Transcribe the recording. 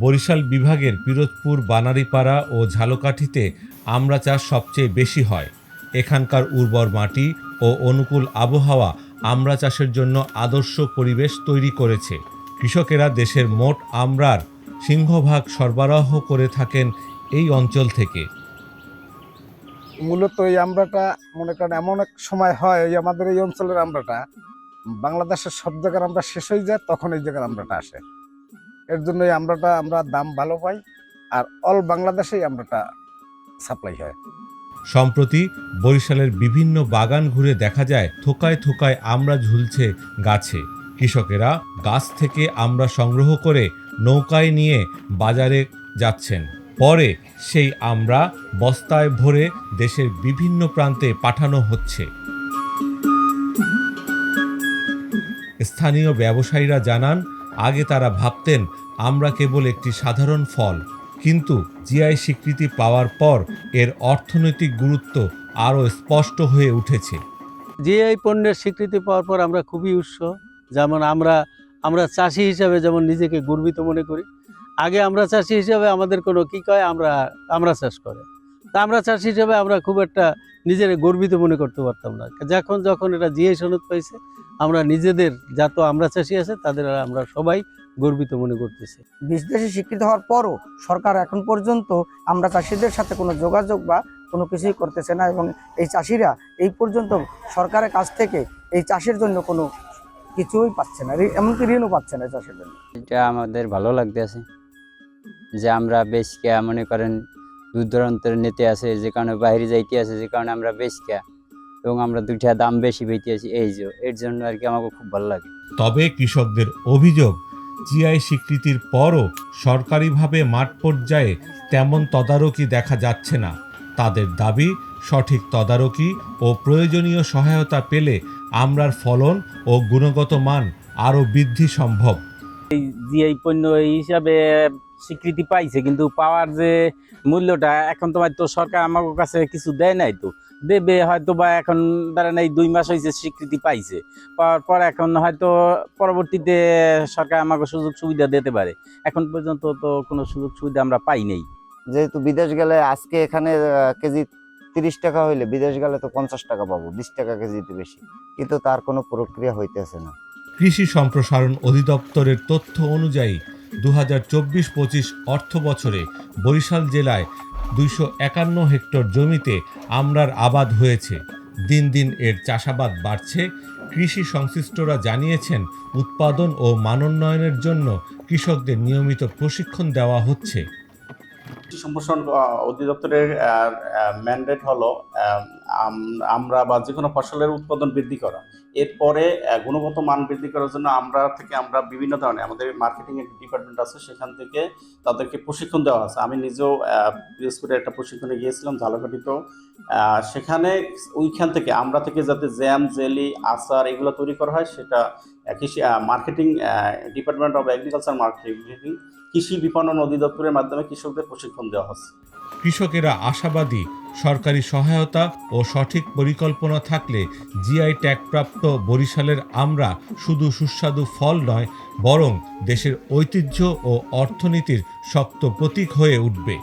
বরিশাল বিভাগের পিরোজপুর, বানারীপাড়া ও ঝালকাঠিতে আমড়া চাষ সবচেয়ে বেশি হয়। এখানকার উর্বর মাটি ও অনুকূল আবহাওয়া আমড়া চাষের জন্য আদর্শ পরিবেশ তৈরি করেছে। কৃষকেরা দেশের মোট আমড়ার সিংহভাগ সরবরাহ করে থাকেন এই অঞ্চল থেকে। মূলত এই আমড়াটা মনে করেন এমন এক সময় হয় আমাদের এই অঞ্চলের আমড়াটা বাংলাদেশের সব জায়গার আমরা শেষ হয়ে যায়, তখন এই জায়গার আমরাটা আসে। এর জন্য এই আমড়াটা আমরা দাম ভালো পাই আর অল বাংলাদেশেই আমরাটা সাপ্লাই হয়। সম্প্রতি বরিশালের বিভিন্ন বাগান ঘুরে দেখা যায়, থোকায় থোকায় আমড়া ঝুলছে গাছে। কৃষকেরা গাছ থেকে আমরা সংগ্রহ করে নৌকায় নিয়ে বাজারে যাচ্ছেন। পরে সেই আমড়া বস্তায় ভরে দেশের বিভিন্ন প্রান্তে পাঠানো হচ্ছে। স্থানীয় ব্যবসায়ীরা জানান, আগে তারা ভাবতেন, আমরা কেবল একটি সাধারণ ফল। কিন্তু জিআই স্বীকৃতি পাওয়ার পর এর অর্থনৈতিক গুরুত্ব আরও স্পষ্ট হয়ে উঠেছে। জিআই পণ্যের স্বীকৃতি পাওয়ার পর আমরা খুবই উৎস। যেমন আমরা আমরা চাষি হিসাবে যেমন নিজেকে গর্বিত মনে করি, আগে আমরা চাষি হিসাবে আমাদের কোনো কি কয়, আমরা আমরা চাষ করে। তা আমরা চাষি হিসাবে আমরা খুব একটা নিজের গর্বিত মনে করতে পারতাম না। যখন যখন এটা জিআই সনদ পাইছে আমরা নিজেদের যত আমরা চাষি আছে তাদের আমরা সবাই গর্বিত মনে করতেছি। বিদেশে স্বীকৃত হওয়ার পরও সরকার এখন পর্যন্ত আমরা চাষিদের সাথে কোনো যোগাযোগ বা কোনো কিছুই করতেছে না এবং এই চাষিরা এই পর্যন্ত সরকারের কাছ থেকে এই চাষের জন্য কোনো কিছুই পাচ্ছে না এমনকি ঋণও পাচ্ছে না চাষের জন্য। এটা আমাদের ভালো লাগতেছে যে আমরা বেশকে মনে করেন দূর দূরান্তের নিতে আছে যে কারণে বাইরে যাইতে আছে যে কারণে আমরা বেশকা এবং আমরা দুইটা দাম বেশি পেতে আছি এই যে এর জন্য আর কি আমাকে খুব ভালো লাগে। তবে কৃষকদের অভিযোগ জিআই স্বীকৃতির পরও সরকারিভাবে মাঠ পর্যায়ে তেমন তদারকি দেখা যাচ্ছে না। তাদের দাবি সঠিক তদারকি ও প্রয়োজনীয় সহায়তা পেলে আমরার ফলন ও গুণগত মান আরও বৃদ্ধি সম্ভব। এই জিআই পণ্য এই হিসাবে স্বীকৃতি পাইছে কিন্তু পাওয়ার যে মূল্যটা এখন তোমার তো সরকার আমার কাছে কিছু দেয় নাই তো। দেবে হয়তো বা এখন ধরেন এই দুই মাস হয়েছে স্বীকৃতি পাইছে। পাওয়ার পর এখন হয়তো পরবর্তীতে সরকার আমাকে সুযোগ সুবিধা দিতে পারে। এখন পর্যন্ত তো কোনো সুযোগ সুবিধা আমরা পাই নাই। যেহেতু বিদেশ গেলে আজকে এখানে কেজি তিরিশ টাকা হইলে বিদেশ গেলে তো পঞ্চাশ টাকা পাবো বিশ টাকা কেজিতে বেশি। কিন্তু তার কোনো প্রক্রিয়া হইতেছে না। কৃষি সম্প্রসারণ অধিদপ্তরের তথ্য অনুযায়ী দু হাজার চব্বিশ পঁচিশ অর্থ বছরে বরিশাল জেলায় দুইশো একান্ন হেক্টর জমিতে আমরার আবাদ হয়েছে। দিন দিন এর চাষাবাদ বাড়ছে। কৃষি সংশ্লিষ্টরা জানিয়েছেন, উৎপাদন ও মানোন্নয়নের জন্য কৃষকদের নিয়মিত প্রশিক্ষণ দেওয়া হচ্ছে। সম্প্রসারণ অধিদপ্তরের ম্যান্ডেট হলো আমরা বা যে কোনো ফসলের উৎপাদন বৃদ্ধি করা। এরপরে গুণগত মান বৃদ্ধি করার জন্য আমরা থেকে আমরা বিভিন্ন ধরনের, আমাদের মার্কেটিং ডিপার্টমেন্ট আছে, সেখান থেকে তাদেরকে প্রশিক্ষণ দেওয়া আছে। আমি নিজেও পিরোজপুরে একটা প্রশিক্ষণে গিয়েছিলাম, ঝালকাঠিতেও। সেখানে ওইখান থেকে আমরা থেকে যাতে জ্যাম জেলি আচার এগুলো তৈরি করা হয়, সেটা কৃষি marketing department of agriculture marketing কৃষি বিপণন অধিদপ্তরের মাধ্যমে কৃষকদের প্রশিক্ষণ দেওয়া হচ্ছে। কৃষকেরা আশাবাদী, সরকারি সহায়তা ও সঠিক পরিকল্পনা থাকলে জিআই ট্যাগপ্রাপ্ত বরিশালের আমরা শুধু সুস্বাদু ফল নয়, বরং দেশের ঐতিহ্য ও অর্থনীতির শক্ত প্রতীক হয়ে উঠবে।